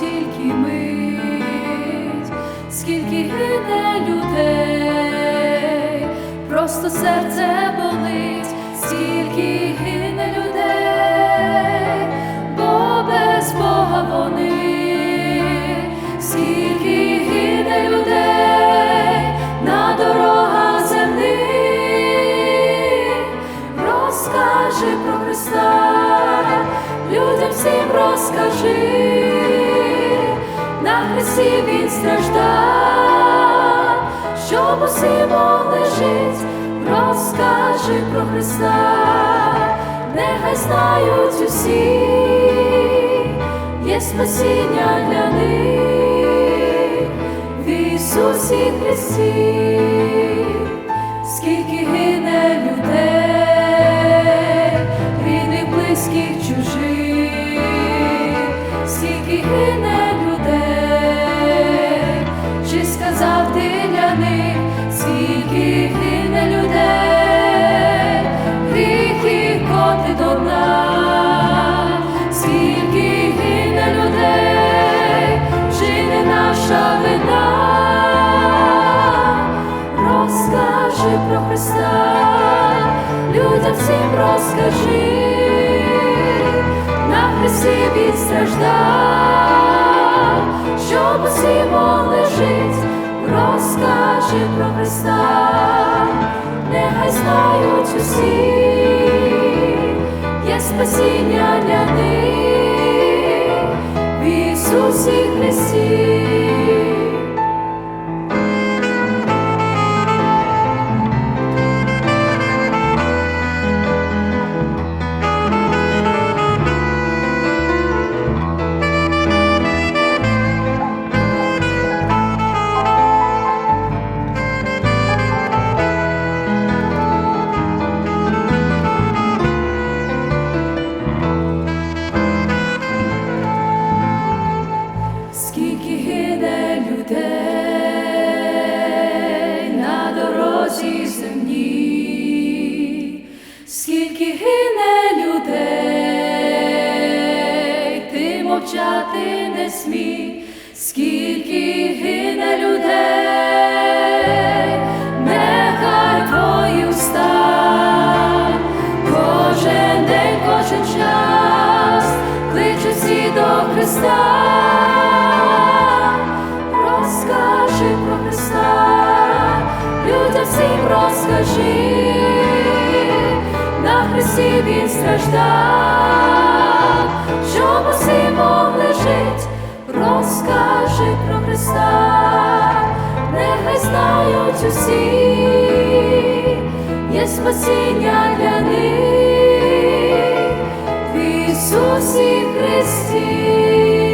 тільки мить, скільки гине людей, просто серце болить, скільки гине людей, бо без Бога вони, скільки гине людей на дорогах земних, розкажи про Христа. Людям всім розкажи на Христі Він страждав, щоб усі могли жить, розкажи про Христа, нехай знають усі, є спасіння для них. В Ісусі Христі, скільки гине людей, всім розкажи, на хресті Він страждав, щоб усі могли жити, розкажи про Христа, нехай знають усі, є спасіння для скільки гине людей, ти мовчати не смій, скільки гине людей, нехай твої уста, кожен день, кожен час кличуть всі до Христа. Розкажи про Христа, людям всім розкажи, Христі Він страждав, чому усі лежить, жить, розкажи про Христа, нехай знають усі, є спасіння для них. В Ісусі Христі.